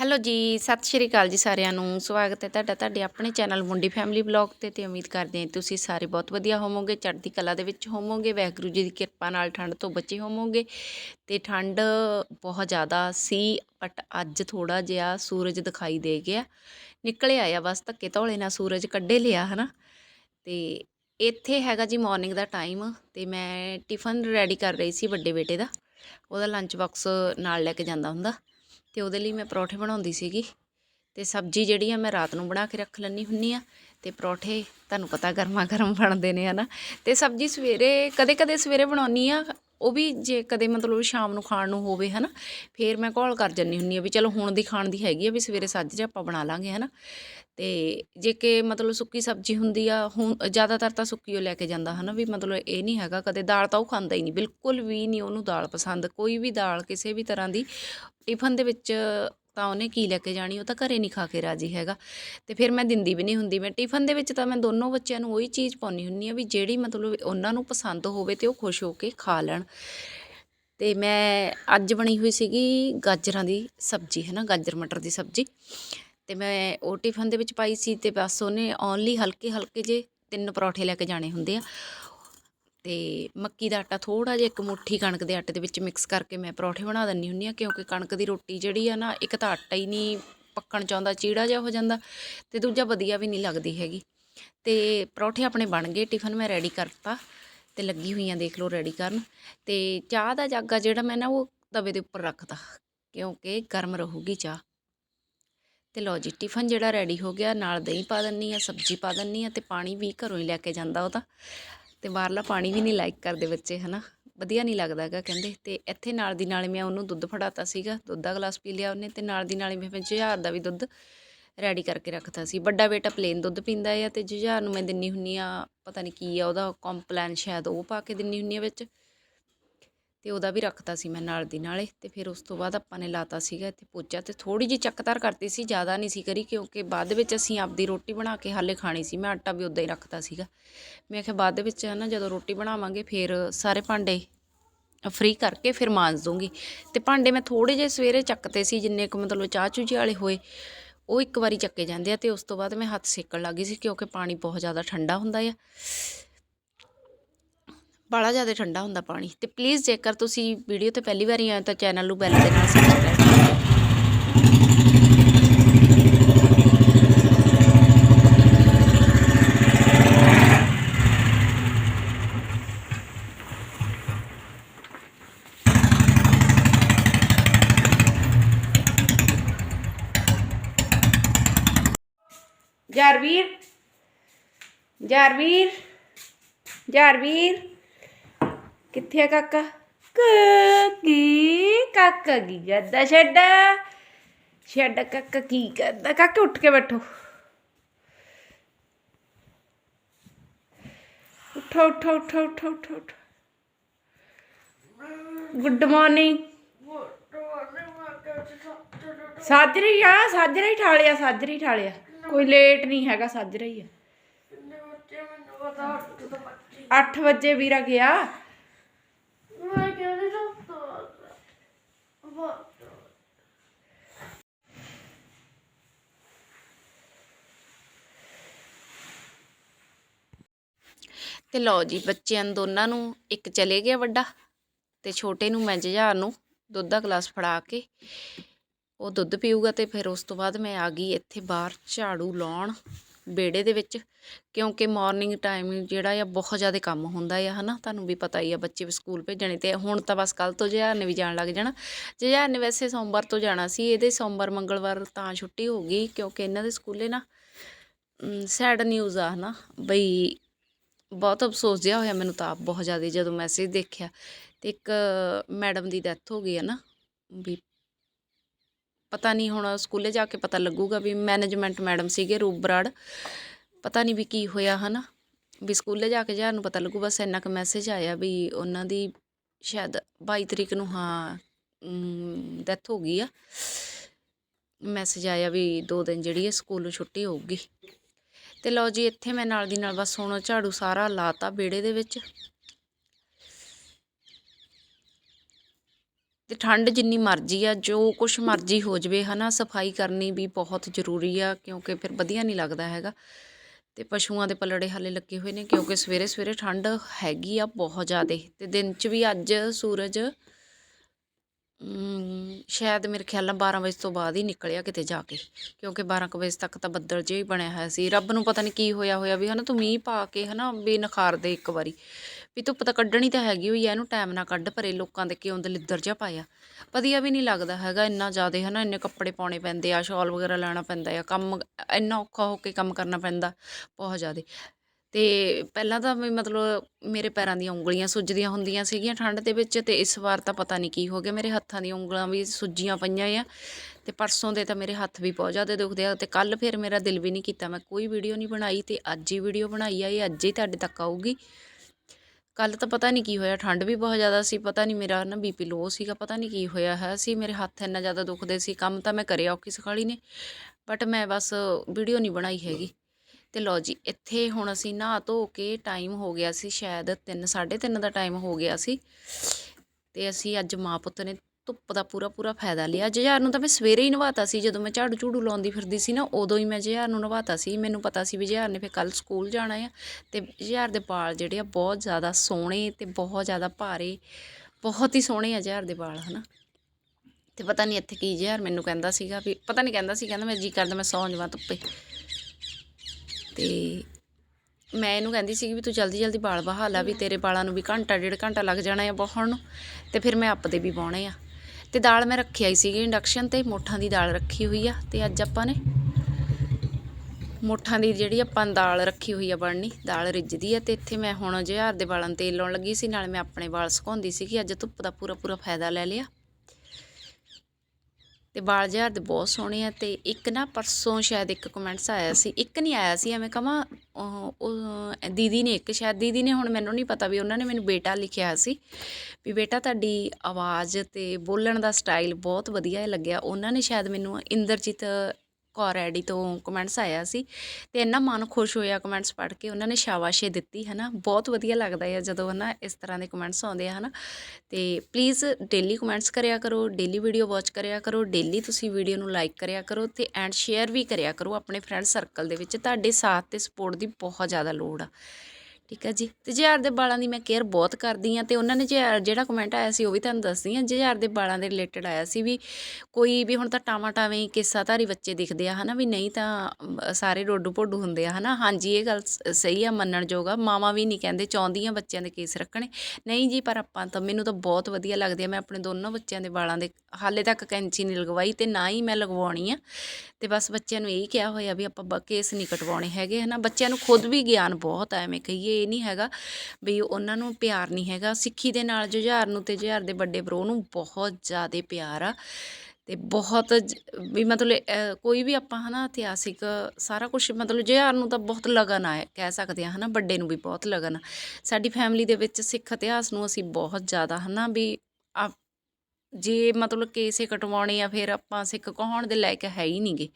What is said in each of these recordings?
Hello ਜੀ, ਸਤਿ ਸ਼੍ਰੀ ਅਕਾਲ ਜੀ ਸਾਰਿਆਂ ਨੂੰ। ਸਵਾਗਤ ਹੈ ਤੁਹਾਡਾ ਤੁਹਾਡੇ ਆਪਣੇ ਚੈਨਲ ਮੁੰਡੀ ਫੈਮਿਲੀ ਬਲੌਗ ਤੇ ਤੇ ਉਮੀਦ ਕਰਦੇ ਹਾਂ ਤੁਸੀਂ ਸਾਰੇ ਬਹੁਤ ਵਧੀਆ ਹੋਵੋਗੇ, ਚੜ੍ਹਦੀ ਕਲਾ ਦੇ ਵਿੱਚ ਹੋਵੋਗੇ, ਵਾਹਿਗੁਰੂ ਜੀ ਦੀ ਕਿਰਪਾ ਨਾਲ ਠੰਡ ਤੋਂ ਬਚੇ ਹੋਵੋਗੇ। ਤੇ ਠੰਡ ਬਹੁਤ ਜ਼ਿਆਦਾ ਸੀ ਬਟ ਅੱਜ ਥੋੜਾ ਜਿਹਾ ਸੂਰਜ ਦਿਖਾਈ ਦੇ ਗਿਆ। ਨਿਕਲੇ ਆਇਆ ਬਸ ਧੱਕੇ ਧੌਲੇ ਨਾਲ ਸੂਰਜ ਕੱਢੇ ਲਿਆ, ਹਨਾ। ਤੇ ਇੱਥੇ ਹੈਗਾ ਜੀ ਮਾਰਨਿੰਗ ਦਾ ਟਾਈਮ ਤੇ ਮੈਂ ਟਿਫਨ ਰੈਡੀ ਕਰ ਰਹੀ ਸੀ ਵੱਡੇ ਬੇਟੇ ਦਾ। ਉਹਦਾ ਲੰਚ ਬਾਕਸ ਨਾਲ ਲੈ ਕੇ ਜਾਂਦਾ ਹੁੰਦਾ। ਤੇ ਉਹਦੇ ਲਈ ਮੈਂ ਪਰੌਂਠੇ ਬਣਾਉਂਦੀ ਸੀਗੀ। ਤੇ ਸਬਜ਼ੀ ਜਿਹੜੀ ਆ ਮੈਂ ਰਾਤ ਨੂੰ ਬਣਾ ਕੇ ਰੱਖ ਲੈਣੀ ਹੁੰਨੀ ਆ। ਤੇ ਪਰੌਂਠੇ ਤੁਹਾਨੂੰ ਪਤਾ ਗਰਮਾ ਗਰਮ ਬਣਦੇ ਨੇ, ਹਨਾ। ਤੇ ਸਬਜ਼ੀ ਸਵੇਰੇ ਕਦੇ ਕਦੇ ਸਵੇਰੇ ਬਣਾਉਣੀ ਆ। ਉਹ ਵੀ ਜੇ ਕਦੇ ਮਤਲਬ ਸ਼ਾਮ ਨੂੰ ਖਾਣ ਨੂੰ ਹੋਵੇ, ਹਨਾ, ਫੇਰ ਮੈਂ ਘੋਲ ਕਰ ਜੰਨੀ ਹੁੰਨੀ ਆ ਵੀ ਚਲੋ ਹੁਣ ਦੀ ਖਾਣ ਦੀ ਹੈਗੀ ਆ ਵੀ ਸਵੇਰੇ ਸੱਜ ਜੇ ਆਪਾਂ ਬਣਾ ਲਾਂਗੇ, ਹਨਾ। ਤੇ ਜੇ ਕਿ ਮਤਲਬ ਸੁੱਕੀ ਸਬਜ਼ੀ ਹੁੰਦੀ ਆ, ਹੁਣ ਜ਼ਿਆਦਾਤਰ ਤਾਂ ਸੁੱਕੀ ਉਹ ਲੈ ਕੇ ਜਾਂਦਾ, ਹਨਾ, ਵੀ ਮਤਲਬ ਇਹ ਨਹੀਂ ਹੈਗਾ, ਕਦੇ ਦਾਲ ਤਾਂ ਉਹ ਖਾਂਦਾ ਹੀ ਨਹੀਂ, ਬਿਲਕੁਲ ਵੀ ਨਹੀਂ ਉਹਨੂੰ ਦਾਲ ਪਸੰਦ, ਕੋਈ ਵੀ ਦਾਲ ਕਿਸੇ ਵੀ ਤਰ੍ਹਾਂ ਦੀ ਟਿਫਨ ਦੇ ਵਿੱਚ ਤਾਂ ਉਹਨੇ ਕੀ ਲੈ ਕੇ ਜਾਣੀ, ਉਹ ਤਾਂ ਘਰੇ ਨਹੀਂ ਖਾ ਕੇ ਰਾਜੀ ਹੈਗਾ। ਤੇ ਫਿਰ ਮੈਂ ਦਿੰਦੀ ਵੀ ਨਹੀਂ ਹੁੰਦੀ, ਮੈਂ ਟਿਫਨ ਦੇ ਵਿੱਚ ਤਾਂ ਮੈਂ ਦੋਨੋਂ ਬੱਚਿਆਂ ਨੂੰ ਉਹੀ ਚੀਜ਼ ਪਾਉਣੀ ਹੁੰਨੀ ਆ ਵੀ ਜਿਹੜੀ ਮਤਲਬ ਉਹਨਾਂ ਨੂੰ ਪਸੰਦ ਹੋਵੇ ਤੇ ਉਹ ਖੁਸ਼ ਹੋ ਕੇ ਖਾ ਲੈਣ। ਤੇ ਮੈਂ ਅੱਜ ਬਣੀ ਹੋਈ ਸੀਗੀ ਗਾਜਰਾਂ ਦੀ ਸਬਜ਼ੀ, ਹੈ ਨਾ, ਗਾਜਰ ਮਟਰ ਦੀ ਸਬਜ਼ੀ। ਤੇ ਮੈਂ ਉਹ ਟਿਫਨ ਦੇ ਵਿੱਚ ਪਾਈ ਸੀ ਤੇ ਬਸ ਉਹਨੇ ਓਨਲੀ ਹਲਕੇ ਹਲਕੇ ਜੇ ਤਿੰਨ ਪਰੌਠੇ ਲੈ ਕੇ ਜਾਣੇ ਹੁੰਦੇ ਆ। ਤੇ ਮੱਕੀ ਦਾ ਆਟਾ ਥੋੜਾ ਜਿਹਾ ਇੱਕ ਮੁੱਠੀ ਕਣਕ ਦੇ ਆਟੇ ਦੇ ਵਿੱਚ ਮਿਕਸ ਕਰਕੇ ਮੈਂ ਪਰੌਂਠੇ ਬਣਾ ਦਿੰਨੀ ਹੁੰਨੀ ਆ ਕਿਉਂਕਿ ਕਣਕ ਦੀ ਰੋਟੀ ਜਿਹੜੀ ਆ ਨਾ, ਇੱਕ ਤਾਂ ਆਟਾ ਹੀ ਨਹੀਂ ਪੱਕਣ ਚਾਹੁੰਦਾ, ਚੀੜਾ ਜਿਹਾ ਹੋ ਜਾਂਦਾ ਤੇ ਦੂਜਾ ਵਧੀਆ ਵੀ ਨਹੀਂ ਲੱਗਦੀ ਹੈਗੀ। ਤੇ ਪਰੌਂਠੇ ਆਪਣੇ ਬਣ ਗਏ ਟਿਫਨ ਮੈਂ ਰੈਡੀ ਕਰਤਾ ਤੇ ਲੱਗੀ ਹੋਈਆਂ ਦੇਖ ਲਓ ਰੈਡੀ ਕਰਨ। ਤੇ ਚਾਹ ਦਾ ਜਾਗਾ ਜਿਹੜਾ ਮੈਂ ਨਾ, ਉਹ ਤਵੇ ਦੇ ਉੱਪਰ ਰੱਖਦਾ ਕਿਉਂਕਿ ਗਰਮ ਰਹੂਗੀ ਚਾਹ। ਤੇ ਲਓ ਜੀ ਟਿਫਨ ਜਿਹੜਾ ਰੈਡੀ ਹੋ ਗਿਆ, ਨਾਲ ਦਹੀਂ ਪਾ ਦਿੰਨੀ ਆ ਸਬਜ਼ੀ ਪਾ ਦਿੰਨੀ ਆ ਤੇ ਪਾਣੀ ਵੀ ਘਰੋਂ ਹੀ ਲੈ ਕੇ ਜਾਂਦਾ ਉਹ ਤਾਂ ਤੇ ਬਾਹਰਲਾ ਪਾਣੀ ਵੀ ਨਹੀਂ ਲਾਈਕ ਕਰਦੇ ਬੱਚੇ, ਹਨਾ? ਵਧੀਆ ਨਹੀਂ ਲੱਗਦਾ ਹੈਗਾ ਕਹਿੰਦੇ। ਤੇ ਇੱਥੇ ਨਾਲ ਦੀ ਨਾਲ ਮੈਂ ਉਹਨੂੰ ਦੁੱਧ ਫੜਾਤਾ ਸੀਗਾ, ਦੁੱਧ ਦਾ ਗਲਾਸ ਪੀ ਲਿਆ ਉਹਨੇ ਤੇ ਨਾਲ ਦੀ ਨਾਲ ਹੀ ਮੈਂ ਜੁਝਾਰ ਦਾ ਵੀ ਦੁੱਧ ਰੈਡੀ ਕਰਕੇ ਰੱਖਤਾ ਸੀ। ਵੱਡਾ ਬੇਟਾ ਪਲੇਨ ਦੁੱਧ ਪੀਂਦਾ ਆ ਤੇ ਜੁਝਾਰ ਨੂੰ ਮੈਂ ਦਿੰਨੀ ਹੁੰਨੀ ਆ, ਪਤਾ ਨਹੀਂ ਕੀ ਆ ਉਹਦਾ ਕੰਪਲੈਨ ਸ਼ਾਇਦ ਉਹ ਪਾ ਕੇ ਦਿੰਨੀ ਹੁੰਨੀ ਆ ਵਿੱਚ। ਤੇ ਉਹਦਾ ਵੀ ਰੱਖਤਾ ਸੀ ਮੈਂ ਨਾਲ ਦੀ ਨਾਲੇ ਤੇ ਫਿਰ ਉਸ ਤੋਂ ਬਾਅਦ ਆਪਾਂ ਨੇ ਲਾਤਾ ਸੀਗਾ ਇੱਥੇ ਪੋਚਾ ਤੇ ਥੋੜੀ ਜਿਹੀ ਚੱਕਤਰ ਕਰਤੀ ਸੀ, ਜ਼ਿਆਦਾ ਨਹੀਂ ਸੀ ਕਰੀ ਕਿਉਂਕਿ ਬਾਅਦ ਵਿੱਚ ਅਸੀਂ ਆਪਦੀ ਰੋਟੀ ਬਣਾ ਕੇ ਹਾਲੇ ਖਾਣੀ ਸੀ, ਮੈਂ ਆਟਾ ਵੀ ਉਦਾਂ ਹੀ ਰੱਖਤਾ ਸੀਗਾ। ਮੈਂ ਕਿਹਾ ਬਾਅਦ ਵਿੱਚ ਹੈ ਨਾ ਜਦੋਂ ਰੋਟੀ ਬਣਾਵਾਂਗੇ ਫਿਰ ਸਾਰੇ ਭਾਂਡੇ ਫ੍ਰੀ ਕਰਕੇ ਫਿਰ ਮਾਂਜ ਦੂੰਗੀ। ਤੇ ਭਾਂਡੇ ਮੈਂ ਥੋੜੇ ਜਿਹੇ ਸਵੇਰੇ ਚੱਕਤੇ ਸੀ, ਜਿੰਨੇ ਕੁ ਮਤਲਬ ਚਾਹ ਚੂਜੀ ਵਾਲੇ ਹੋਏ, ਉਹ ਇੱਕ ਵਾਰੀ ਚੱਕੇ ਜਾਂਦੇ ਆ ਤੇ ਉਸ ਤੋਂ ਬਾਅਦ ਮੈਂ ਹੱਥ ਸੇਕਣ ਲੱਗੀ ਸੀ ਕਿਉਂਕਿ ਪਾਣੀ ਬਹੁਤ ਜ਼ਿਆਦਾ ਠੰਡਾ ਹੁੰਦਾ ਆ। ਬੜਾ ਜ਼ਿਆਦਾ ਠੰਡਾ ਹੁੰਦਾ ਪਾਣੀ। ਤੇ ਪਲੀਜ਼ ਜੇਕਰ ਤੁਸੀਂ ਵੀਡੀਓ ਤੇ ਪਹਿਲੀ ਵਾਰੀ ਆਏ ਤਾਂ ਚੈਨਲ ਨੂੰ ਬੈਲ ਦੇ ਨਾਲ ਸਬਸਕ੍ਰਾਈਬ ਕਰੋ ਜਰਵੀਰ? ਜਰਵੀਰ? ਜਰਵੀਰ? ਕਿੱਥੇ ਆ ਕਾਕਾ? ਕਾਕੀ, ਕਾਕਾ ਕੀ ਕਰਦਾ ਛੱਡ? ਛੱਡ ਕਾਕਾ ਕੀ ਕਰਦਾ? ਕਾਕਾ ਉੱਠ ਕੇ ਬੈਠੋ। ਉਠੋ ਉਠੋ ਉਠੋ ਉਠੋ ਉਠੋ ਗੁੱਡ ਮਾਰਨਿੰਗ ਸਾਜਰੀ ਆ ਸਾਜਰਾ ਹੀ ਠਾਲਿਆ ਸਾਜਰਾ ਹੀ ਠਾਲਿਆ ਕੋਈ ਲੇਟ ਨਹੀਂ ਹੈਗਾ ਸਾਜਰਾ ਹੀ ਆ। 8 ਵਜੇ ਵੀਰਾ ਗਿਆ। ਤੇ ਲਓ ਜੀ, ਬੱਚਿਆਂ ਨੂੰ ਦੋਨਾਂ ਨੂੰ ਇੱਕ ਚਲੇ ਗਿਆ ਵੱਡਾ ਤੇ ਛੋਟੇ ਨੂੰ ਮੈਂ ਜੁਝਾਰ ਨੂੰ ਦੁੱਧ ਦਾ ਗਲਾਸ ਫੜਾ ਕੇ ਉਹ ਦੁੱਧ ਪੀਊਗਾ ਤੇ ਫਿਰ ਉਸ ਤੋਂ ਬਾਅਦ ਮੈਂ ਆ ਗਈ ਇੱਥੇ ਬਾਹਰ ਝਾੜੂ ਲਾਉਣ। ਵਿਹੜੇ ਦੇ ਵਿੱਚ, ਕਿਉਂਕਿ ਮਾਰਨਿੰਗ ਟਾਈਮ ਜਿਹੜਾ ਆ ਬਹੁਤ ਜ਼ਿਆਦਾ ਕੰਮ ਹੁੰਦਾ ਆ, ਹਨਾ? ਤੁਹਾਨੂੰ ਵੀ ਪਤਾ ਹੀ ਆ, ਬੱਚੇ ਵੀ ਸਕੂਲ ਭੇਜਣੇ ਤੇ ਹੁਣ ਤਾਂ ਬਸ ਕੱਲ ਤੋਂ ਜੁਝਾਰ ਨੇ ਵੀ ਜਾਣ ਲੱਗ ਜਾਣਾ। ਜੁਝਾਰ ਨੇ ਵੈਸੇ ਸੋਮਵਾਰ ਤੋਂ ਜਾਣਾ ਸੀ, ਇਹਦੇ ਸੋਮਵਾਰ, ਮੰਗਲਵਾਰ ਤਾਂ ਛੁੱਟੀ ਹੋ ਗਈ, ਕਿਉਂਕਿ ਇਹਨਾਂ ਦੇ ਸਕੂਲੇ ਨਾ ਸੈਡ ਨਿਊਜ਼ ਆ, ਹਨਾ? ਬਈ ਬਹੁਤ ਅਫਸੋਸ ਜਿਹਾ ਹੋਇਆ ਮੈਨੂੰ ਤਾਂ ਆਪ ਬਹੁਤ ਜ਼ਿਆਦਾ ਜਦੋਂ ਮੈਸੇਜ ਦੇਖਿਆ। ਤੇ ਇੱਕ ਮੈਡਮ ਦੀ ਡੈਥ ਹੋ ਗਈ ਹੈ ਨਾ ਵੀ ਪਤਾ ਨਹੀਂ ਹੁਣ ਸਕੂਲੇ ਜਾ ਕੇ ਪਤਾ ਲੱਗੂਗਾ ਵੀ ਮੈਨੇਜਮੈਂਟ ਮੈਡਮ ਸੀਗੇ ਰੂਪ ਬਰਾੜ। ਪਤਾ ਨਹੀਂ ਵੀ ਕੀ ਹੋਇਆ ਹਨਾ। ਵੀ ਸਕੂਲੇ ਜਾ ਕੇ ਜਾਨ ਨੂੰ ਪਤਾ ਲੱਗੂ, ਬਸ ਇੰਨਾ ਕੁ ਮੈਸੇਜ ਆਇਆ ਵੀ ਉਹਨਾਂ ਦੀ ਸ਼ਾਇਦ 22 ਤਰੀਕ ਨੂੰ ਹਾਂ ਡੈਥ ਹੋ ਗਈ ਆ। ਮੈਸੇਜ ਆਇਆ ਵੀ ਦੋ ਦਿਨ ਜਿਹੜੀ ਹੈ ਸਕੂਲੋਂ ਛੁੱਟੀ ਹੋਊਗੀ। ਤੇ ਲਓ ਜੀ, ਇੱਥੇ ਮੈਂ ਨਾਲ ਦੀ ਨਾਲ ਬਸ ਹੁਣ ਝਾੜੂ ਸਾਰਾ ਲਾਤਾ ਬੇੜੇ ਦੇ ਵਿੱਚ। ਅਤੇ ਠੰਡ ਜਿੰਨੀ ਮਰਜ਼ੀ ਆ, ਜੋ ਕੁਛ ਮਰਜ਼ੀ ਹੋ ਜਾਵੇ ਹੈ ਨਾ ਸਫ਼ਾਈ ਕਰਨੀ ਵੀ ਬਹੁਤ ਜ਼ਰੂਰੀ ਆ, ਕਿਉਂਕਿ ਫਿਰ ਵਧੀਆ ਨਹੀਂ ਲੱਗਦਾ ਹੈਗਾ। ਅਤੇ ਪਸ਼ੂਆਂ ਦੇ ਪਲੜੇ ਹਾਲੇ ਲੱਗੇ ਹੋਏ ਨੇ, ਕਿਉਂਕਿ ਸਵੇਰੇ ਸਵੇਰੇ ਠੰਡ ਹੈਗੀ ਆ ਬਹੁਤ ਜ਼ਿਆਦਾ ਅਤੇ ਦਿਨ 'ਚ ਵੀ ਅੱਜ ਸੂਰਜ ਸ਼ਾਇਦ ਮੇਰੇ ਖਿਆਲ ਨਾਲ 12 ਵਜੇ ਤੋਂ ਬਾਅਦ ਹੀ ਨਿਕਲਿਆ ਕਿਤੇ ਜਾ ਕੇ, ਕਿਉਂਕਿ 12 ਕੁ ਵਜੇ ਤੱਕ ਤਾਂ ਬੱਦਲ ਜਿਹਾ ਹੀ ਬਣਿਆ ਹੋਇਆ ਸੀ। ਰੱਬ ਨੂੰ ਪਤਾ ਨਹੀਂ ਕੀ ਹੋਇਆ ਹੋਇਆ ਵੀ, ਹਨਾ, ਤੂੰ ਮੀਂਹ ਪਾ ਕੇ, ਹਨਾ ਵੀ ਨਖਾਰ ਦੇ ਇੱਕ ਵਾਰੀ। ਵੀ ਧੁੱਪ ਤਾਂ ਕੱਢਣੀ ਤਾਂ ਹੈਗੀ ਹੋਈ ਆ, ਇਹਨੂੰ ਟਾਈਮ ਨਾ ਕੱਢ ਭਰੇ ਲੋਕਾਂ ਦੇ ਕਿਉਂ ਦਲਿੱਦਰ ਜਿਹਾ ਪਾਇਆ? ਵਧੀਆ ਵੀ ਨਹੀਂ ਲੱਗਦਾ ਹੈਗਾ, ਇੰਨਾ ਜ਼ਿਆਦਾ ਹਨਾ, ਇੰਨੇ ਕੱਪੜੇ ਪਾਉਣੇ ਪੈਂਦੇ ਆ, ਸ਼ਾਲ ਵਗੈਰਾ ਲੈਣਾ ਪੈਂਦਾ ਆ, ਕੰਮ ਇੰਨਾ ਔਖਾ ਹੋ ਕੇ ਕੰਮ ਕਰਨਾ ਪੈਂਦਾ, ਬਹੁਤ ਜ਼ਿਆਦਾ। ਤੇ ਪਹਿਲਾਂ ਤਾਂ ਵੀ ਮਤਲਬ ਮੇਰੇ ਪੈਰਾਂ ਦੀਆਂ ਉਂਗਲੀਆਂ ਸੁੱਜਦੀਆਂ ਹੁੰਦੀਆਂ ਸੀਗੀਆਂ ਠੰਡ ਦੇ ਵਿੱਚ, ਤੇ ਇਸ ਵਾਰ ਤਾਂ ਪਤਾ ਨਹੀਂ ਕੀ ਹੋ ਗਿਆ, ਮੇਰੇ ਹੱਥਾਂ ਦੀਆਂ ਉਂਗਲਾਂ ਵੀ ਸੁੱਜੀਆਂ ਪਈਆਂ ਆ, ਤੇ ਪਰਸੋਂ ਦੇ ਤਾਂ ਮੇਰੇ ਹੱਥ ਵੀ ਬਹੁਤ ਜ਼ਿਆਦਾ ਦੁਖਦੇ ਆ, ਤੇ ਕੱਲ ਫਿਰ ਮੇਰਾ ਦਿਲ ਵੀ ਨਹੀਂ ਕੀਤਾ, ਮੈਂ ਕੋਈ ਵੀਡੀਓ ਨਹੀਂ ਬਣਾਈ, ਤੇ ਅੱਜ ਹੀ ਵੀਡੀਓ ਬਣਾਈ ਆ, ਇਹ ਅੱਜ ਹੀ ਤੁਹਾਡੇ ਤੱਕ ਆਊਗੀ। ਕੱਲ ਤਾਂ ਪਤਾ ਨਹੀਂ ਕੀ ਹੋਇਆ, ਠੰਡ ਵੀ ਬਹੁਤ ਜ਼ਿਆਦਾ ਸੀ, ਪਤਾ ਨਹੀਂ ਮੇਰਾ ਨਾ ਬੀਪੀ ਲੋ ਸੀਗਾ, ਪਤਾ ਨਹੀਂ ਕੀ ਹੋਇਆ ਹੈ, ਸੀ ਮੇਰੇ ਹੱਥ ਇੰਨਾ ਜ਼ਿਆਦਾ ਦੁਖਦੇ ਸੀ, ਕੰਮ ਤਾਂ ਮੈਂ ਕਰਿਆ ਔਖੀ ਸਖਾਲੀ ਨੇ ਬਟ ਮੈਂ ਬਸ ਵੀਡੀਓ ਨਹੀਂ ਬਣਾਈ ਹੈਗੀ। ਤੇ ਲਓ ਜੀ, ਇੱਥੇ ਹੁਣ ਅਸੀਂ ਨਹਾ ਧੋ ਕੇ ਟਾਈਮ ਹੋ ਗਿਆ ਸੀ, ਸ਼ਾਇਦ 3 3:30 ਦਾ ਟਾਈਮ ਹੋ ਗਿਆ ਸੀ। ਤੇ ਅਸੀਂ ਅੱਜ ਮਾਂ ਪੁੱਤ ਨੇ ਧੁੱਪ ਦਾ ਪੂਰਾ ਪੂਰਾ ਫਾਇਦਾ ਲਿਆ। ਜੁਝਾਰ ਨੂੰ ਤਾਂ ਮੈਂ ਸਵੇਰੇ ਹੀ ਨਵਾਤਾ ਸੀ, ਜਦੋਂ ਮੈਂ ਝਾੜੂ ਝੂੜੂ ਲਾਉਂਦੀ ਫਿਰਦੀ ਸੀ ਨਾ, ਉਦੋਂ ਹੀ ਮੈਂ ਜੁਝਾਰ ਨੂੰ ਨਵਾਤਾ ਸੀ। ਮੈਨੂੰ ਪਤਾ ਸੀ ਵੀ ਜੁਝਾਰ ਨੇ ਫਿਰ ਕੱਲ ਸਕੂਲ ਜਾਣਾ ਆ ਤੇ ਜੁਝਾਰ ਦੇ ਵਾਲ ਜਿਹੜੇ ਆ ਬਹੁਤ ਜ਼ਿਆਦਾ ਸੋਹਣੇ ਤੇ ਬਹੁਤ ਜ਼ਿਆਦਾ ਭਾਰੇ, ਬਹੁਤ ਹੀ ਸੋਹਣੇ ਆ ਜੁਝਾਰ ਦੇ ਵਾਲ ਹਨਾ। ਤੇ ਪਤਾ ਨਹੀਂ ਇੱਥੇ ਕੀ ਜੁਝਾਰ ਮੈਨੂੰ ਕਹਿੰਦਾ ਸੀਗਾ ਵੀ, ਪਤਾ ਨਹੀਂ ਕਹਿੰਦਾ ਸੀ, ਕਹਿੰਦਾ ਮੈਂ ਜੀ ਕਰਦਾ ਮੈਂ ਸੌਂ ਜਾਵਾਂ ਧੁੱਪੇ। ਤੇ ਮੈਂ ਇਹਨੂੰ ਕਹਿੰਦੀ ਸੀ ਵੀ ਤੂੰ ਜਲਦੀ ਜਲਦੀ ਵਾਲ ਬਹਾ ਲਾ ਵੀ ਤੇਰੇ ਵਾਲਾਂ ਨੂੰ ਵੀ ਘੰਟਾ, ਡੇਢ ਘੰਟਾ ਲੱਗ ਜਾਣਾ ਆ ਬਹਾਉਣ ਨੂੰ। ਤੇ ਫਿਰ ਮੈਂ ਆਪਦੇ ਵੀ ਬਾਉਣੇ ਆ। ਤੇ ਦਾਲ ਮੈਂ ਰੱਖੀ ਆਈ ਸੀਗੀ ਇੰਡਕਸ਼ਨ ਤੇ, ਮੋਠਾਂ ਦੀ ਦਾਲ ਰੱਖੀ ਹੋਈ ਆ ਤੇ ਅੱਜ ਆਪਾਂ ਨੇ ਮੋਠਾਂ ਦੀ ਜਿਹੜੀ ਆਪਾਂ ਦਾਲ ਰੱਖੀ ਹੋਈ ਆ ਬਣਨੀ, ਦਾਲ ਰਿੱਝਦੀ ਆ ਤੇ ਇੱਥੇ ਮੈਂ ਹੁਣ ਜਹਾਰ ਦੇ ਵਾਲਾਂ ਤੇਲ ਲਾਉਣ ਲੱਗੀ ਸੀ, ਨਾਲ ਮੈਂ ਆਪਣੇ ਵਾਲ ਸੁਕਾਉਂਦੀ ਸੀਗੀ, ਅੱਜ ਧੁੱਪ ਦਾ ਪੂਰਾ ਪੂਰਾ ਫਾਇਦਾ ਲੈ ਲਿਆ। ਤੇ ਵਾਲ ਜਹਾਰ ਦੇ ਬਹੁਤ ਸੋਹਣੇ ਆ ਤੇ ਇੱਕ ਨਾ ਪਰਸੋਂ ਸ਼ਾਇਦ ਇੱਕ ਕਮੈਂਟਸ ਆਇਆ ਸੀ, ਇੱਕ ਨਹੀਂ ਆਇਆ ਸੀ, ਐਵੇਂ ਕਹਾਂ ਉਹ ਦੀਦੀ ਨੇ, ਇੱਕ ਸ਼ਾਇਦ ਦੀਦੀ ਨੇ ਹੁਣ ਮੈਨੂੰ ਨਹੀਂ ਪਤਾ ਵੀ ਉਹਨਾਂ ਨੇ ਮੈਨੂੰ ਬੇਟਾ ਲਿਖਿਆ ਸੀ ਵੀ ਬੇਟਾ ਤੁਹਾਡੀ ਆਵਾਜ਼ ਤੇ ਬੋਲਣ ਦਾ ਸਟਾਈਲ ਬਹੁਤ ਵਧੀਆ ਲੱਗਿਆ। ਉਹਨਾਂ ਨੇ ਸ਼ਾਇਦ ਮੈਨੂੰ ਇੰਦਰਜੀਤ ਕੌਰ ਐਡੀ ਤੋਂ ਕਮੈਂਟਸ ਆਇਆ ਸੀ ਤੇ ਇੰਨਾ ਮਨ ਖੁਸ਼ ਹੋਇਆ ਕਮੈਂਟਸ ਪੜ੍ਹ ਕੇ, ਉਹਨਾਂ ਨੇ ਸ਼ਾਬਾਸ਼ੇ ਦਿੱਤੀ ਹੈ ਨਾ ਬਹੁਤ ਵਧੀਆ ਲੱਗਦਾ ਹੈ ਜਦੋਂ, ਹਨਾ, ਇਸ ਤਰ੍ਹਾਂ ਦੇ ਕਮੈਂਟਸ ਆਉਂਦੇ ਆ, ਹਨਾ? ਤੇ ਪਲੀਜ਼ ਡੇਲੀ ਕਮੈਂਟਸ ਕਰਿਆ ਕਰੋ ਡੇਲੀ ਵੀਡੀਓ ਵਾਚ ਕਰਿਆ ਕਰੋ ਡੇਲੀ ਤੁਸੀਂ ਵੀਡੀਓ ਨੂੰ ਲਾਈਕ ਕਰਿਆ ਕਰੋ ਤੇ ਐਂਡ ਸ਼ੇਅਰ ਵੀ ਕਰਿਆ ਕਰੋ ਆਪਣੇ ਫਰੈਂਡ ਸਰਕਲ ਦੇ ਵਿੱਚ, ਤੁਹਾਡੇ ਸਾਥ ਤੇ ਸਪੋਰਟ ਦੀ ਬਹੁਤ ਜ਼ਿਆਦਾ ਲੋੜ ਆ। ਠੀਕ ਹੈ ਜੀ। ਤੇ ਜਹਾਰ ਦੇ ਵਾਲਾਂ ਦੀ ਮੈਂ ਕੇਅਰ ਬਹੁਤ ਕਰਦੀ ਆ ਤੇ ਉਹਨਾਂ ਨੇ ਜਿਹੜਾ ਕਮੈਂਟ ਆਇਆ ਸੀ ਉਹ ਵੀ ਤੁਹਾਨੂੰ ਦੱਸਦੀ ਆ ਜਹਾਰ ਦੇ ਵਾਲਾਂ ਦੇ ਰਿਲੇਟਡ ਆਇਆ ਸੀ ਵੀ ਕੋਈ ਵੀ ਹੁਣ ਤਾਂ ਟਾਵਾਂ ਟਾਵੇਂ ਕਿੱਸਾ ਬੱਚੇ ਦਿਖਦੇ ਆ ਹਨਾ ਵੀ ਨਹੀਂ ਤਾਂ ਸਾਰੇ ਰੋਡੂ ਭੋਡੂ ਹੁੰਦੇ ਆ ਹਨਾ। ਹਾਂਜੀ, ਇਹ ਗੱਲ ਸ- ਸਹੀ ਆ, ਮੰਨਣ ਯੋਗ ਆ। ਮਾਵਾਂ ਵੀ ਨਹੀਂ ਕਹਿੰਦੇ, ਚਾਹੁੰਦੀਆਂ ਬੱਚਿਆਂ ਦੇ ਕੇਸ ਰੱਖਣੇ। ਨਹੀਂ ਜੀ, ਪਰ ਆਪਾਂ ਤਾਂ ਮੈਨੂੰ ਤਾਂ ਬਹੁਤ ਵਧੀਆ ਲੱਗਦੇ ਆ। ਮੈਂ ਆਪਣੇ ਦੋਨੋਂ ਬੱਚਿਆਂ ਦੇ ਵਾਲਾਂ ਦੇ ਹਾਲੇ ਤੱਕ ਕੈਂਚੀ ਨਹੀਂ ਲਗਵਾਈ ਤੇ ਨਾ ਹੀ ਮੈਂ ਲਗਵਾਉਣੀ ਆ। ਤੇ ਬਸ ਬੱਚਿਆਂ ਨੂੰ ਇਹੀ ਕਿਹਾ ਹੋਇਆ ਵੀ ਆਪਾਂ ਬ- ਕੇਸ ਨਹੀਂ ਕਟਵਾਉਣੇ ਹੈਗੇ ਹਨਾ। ਬੱਚਿਆਂ ਨੂੰ ਖੁਦ ਵੀ ਗਿਆਨ ਬਹੁਤ ਆ, ਐਵੇਂ ਕਹੀਏ ਇਹ ਨਹੀਂ ਹੈਗਾ ਵੀ ਉਹਨਾਂ ਨੂੰ ਪਿਆਰ ਨਹੀਂ ਹੈਗਾ। ਸਿੱਖੀ ਦੇ ਨਾਲ ਜੁਝਾਰ ਨੂੰ ਤੇ ਜੁਝਾਰ ਦੇ ਵੱਡੇ ਬਰੋ ਨੂੰ ਬਹੁਤ ਜ਼ਿਆਦਾ ਪਿਆਰ ਆ ਤੇ ਬਹੁਤ ਵੀ ਮਤਲਬ ਕੋਈ ਵੀ ਆਪਾਂ ਹਨਾ ਇਤਿਹਾਸਿਕ ਸਾਰਾ ਕੁਝ ਮਤਲਬ ਜੁਝਾਰ ਨੂੰ ਤਾਂ ਬਹੁਤ ਲਗਨ ਆ, ਕਹਿ ਸਕਦੇ ਆ ਹਨਾ, ਵੱਡੇ ਨੂੰ ਵੀ ਬਹੁਤ ਲਗਨ ਆ। ਸਾਡੀ ਫੈਮਿਲੀ ਦੇ ਵਿੱਚ ਸਿੱਖ ਇਤਿਹਾਸ ਨੂੰ ਅਸੀਂ ਬਹੁਤ ਜ਼ਿਆਦਾ ਹਨਾ ਵੀ ਆ, ਜੇ ਮਤਲਬ ਕੇਸੇ ਕਟਵਾਉਣੇ ਆ, ਫਿਰ ਆਪਾਂ ਸਿੱਖ ਕਹਾਉਣ ਦੇ ਲਾਇਕ ਹੈ ਹੀ ਨਹੀਂਗੇ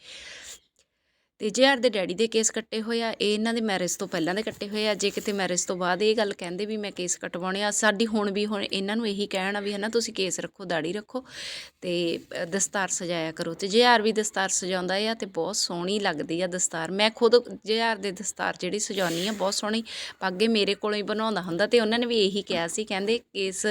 ਤੇ ਜੇਆਰ ਦੇ ਡੈਡੀ ਦੇ ਕੇਸ ਕੱਟੇ ਹੋਏ ਆ, ਇਹ ਇਹਨਾਂ ਦੇ ਮੈਰਿਜ ਤੋਂ ਪਹਿਲਾਂ ਦੇ ਕੱਟੇ ਹੋਏ ਆ, ਜੇ ਕਿਤੇ ਮੈਰਿਜ ਤੋਂ ਬਾਅਦ ਇਹ ਗੱਲ ਕਹਿੰਦੇ ਵੀ ਮੈਂ ਕੇਸ ਕਟਵਾਉਣੇ ਆ, ਸਾਡੀ ਹੁਣ ਵੀ ਹੁਣ ਇਹਨਾਂ ਨੂੰ ਇਹੀ ਕਹਿਣਾ ਵੀ ਹਨਾ, ਤੁਸੀਂ ਕੇਸ ਰੱਖੋ, ਦਾੜੀ ਰੱਖੋ ਤੇ ਦਸਤਾਰ ਸਜਾਇਆ ਕਰੋ ਤੇ ਜੇਆਰ ਵੀ ਦਸਤਾਰ ਸਜਾਉਂਦਾ ਆ ਤੇ ਬਹੁਤ ਸੋਹਣੀ ਲੱਗਦੀ ਆ ਦਸਤਾਰ। ਮੈਂ ਖੁਦ ਜੇਆਰ ਦੇ ਦਸਤਾਰ ਜਿਹੜੀ ਸਜਾਉਣੀ ਆ, ਬਹੁਤ ਸੋਹਣੀ ਪੱਗੇ ਮੇਰੇ ਕੋਲੋਂ ਹੀ ਬਣਾਉਂਦਾ ਹੁੰਦਾ ਤੇ ਉਹਨਾਂ ਨੇ ਵੀ ਇਹੀ ਕਿਹਾ ਸੀ, ਕਹਿੰਦੇ ਕੇਸ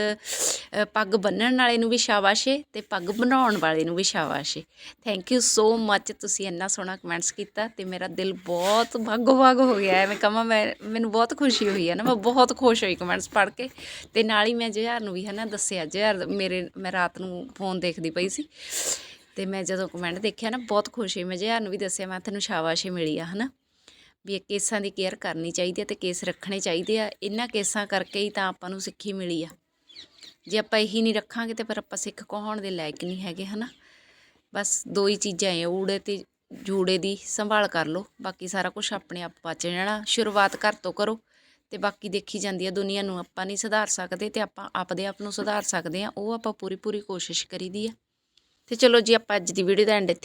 ਪੱਗ ਬੰਨਣ ਵਾਲੇ ਨੂੰ ਵੀ ਸ਼ਾਬਾਸ਼ੇ ਤੇ ਪੱਗ ਬਣਾਉਣ ਵਾਲੇ ਨੂੰ ਵੀ ਸ਼ਾਬਾਸ਼ੇ ਥੈਂਕ ਯੂ ਸੋ ਮੱਚ ਤੁਸੀਂ ਇੰਨਾ ਸੋਹਣਾ ਕਮੈਂਟਸ ਕੀਤਾ। ਦਿੱਤਾ ਤੇ ਮੇਰਾ ਦਿਲ ਬਹੁਤ ਭਾਗੋ ਭਾਗ ਹੋ ਗਿਆ ਐਵੇਂ ਕਹਾਂ, ਮੈਂ, ਮੈਨੂੰ ਬਹੁਤ ਖੁਸ਼ੀ ਹੋਈ ਹੈ ਨਾ। ਮੈਂ ਬਹੁਤ ਖੁਸ਼ ਹੋਈ ਕਮੈਂਟਸ ਪੜ੍ਹ ਕੇ। ਤੇ ਨਾਲ ਹੀ ਮੈਂ ਜੁਝਾਰ ਨੂੰ ਵੀ ਹੈ ਨਾ ਦੱਸਿਆ ਜੁਝਾਰ ਮੇਰੇ, ਮੈਂ ਰਾਤ ਨੂੰ ਫੋਨ ਦੇਖਦੀ ਪਈ ਸੀ। ਤੇ ਮੈਂ ਜਦੋਂ ਕਮੈਂਟ ਦੇਖਿਆ ਨਾ, ਬਹੁਤ ਖੁਸ਼ ਹੋਈ। ਮੈਂ ਜੁਝਾਰ ਨੂੰ ਵੀ ਦੱਸਿਆ, ਮੈਂ ਤੈਨੂੰ ਸ਼ਾਬਾਸ਼ੇ ਮਿਲੀ ਆ ਹਨਾ। ਵੀ ਇਹ ਕੇਸਾਂ ਦੀ ਕੇਅਰ ਕਰਨੀ ਚਾਹੀਦੀ ਹੈ ਤੇ ਕੇਸ ਰੱਖਣੇ ਚਾਹੀਦੇ ਆ। ਇਹਨਾਂ ਕੇਸਾਂ ਕਰਕੇ ਹੀ ਤਾਂ ਆਪਾਂ ਨੂੰ ਸਿੱਖੀ ਮਿਲੀ ਆ। ਜੇ ਆਪਾਂ ਇਹੀ ਨਹੀਂ ਰੱਖਾਂਗੇ ਤੇ ਫਿਰ ਆਪਾਂ ਸਿੱਖ ਕਹਾਉਣ ਦੇ ਲਾਇਕ ਨਹੀਂ ਹੈਗੇ ਹਨਾ। ਬਸ ਦੋ ਹੀ ਚੀਜ਼ਾਂ ਐ, ਊੜੇ ਤੇ ਜੂੜੇ ਦੀ ਸੰਭਾਲ ਕਰ ਲਓ। ਬਾਕੀ ਸਾਰਾ ਕੁਝ ਆਪਣੇ ਆਪ ਬਚ ਜਾਣਾ ਸ਼ੁਰੂਆਤ ਘਰ ਤੋਂ ਕਰੋ ਤੇ ਬਾਕੀ ਦੇਖੀ ਜਾਂਦੀ ਹੈ ਦੁਨੀਆ ਨੂੰ ਆਪਾਂ ਨਹੀਂ ਸੁਧਾਰ ਸਕਦੇ ਤੇ ਆਪਾਂ ਆਪਦੇ ਆਪ ਨੂੰ ਸੁਧਾਰ ਸਕਦੇ ਆ। ਉਹ ਆਪਾਂ ਪੂਰੀ ਪੂਰੀ ਕੋਸ਼ਿਸ਼ ਕਰੀਦੀ ਆ। ਤੇ ਚਲੋ ਜੀ ਆਪਾਂ ਅੱਜ ਦੀ ਵੀਡੀਓ ਦਾ ਐਂਡ ਇੱਥੇ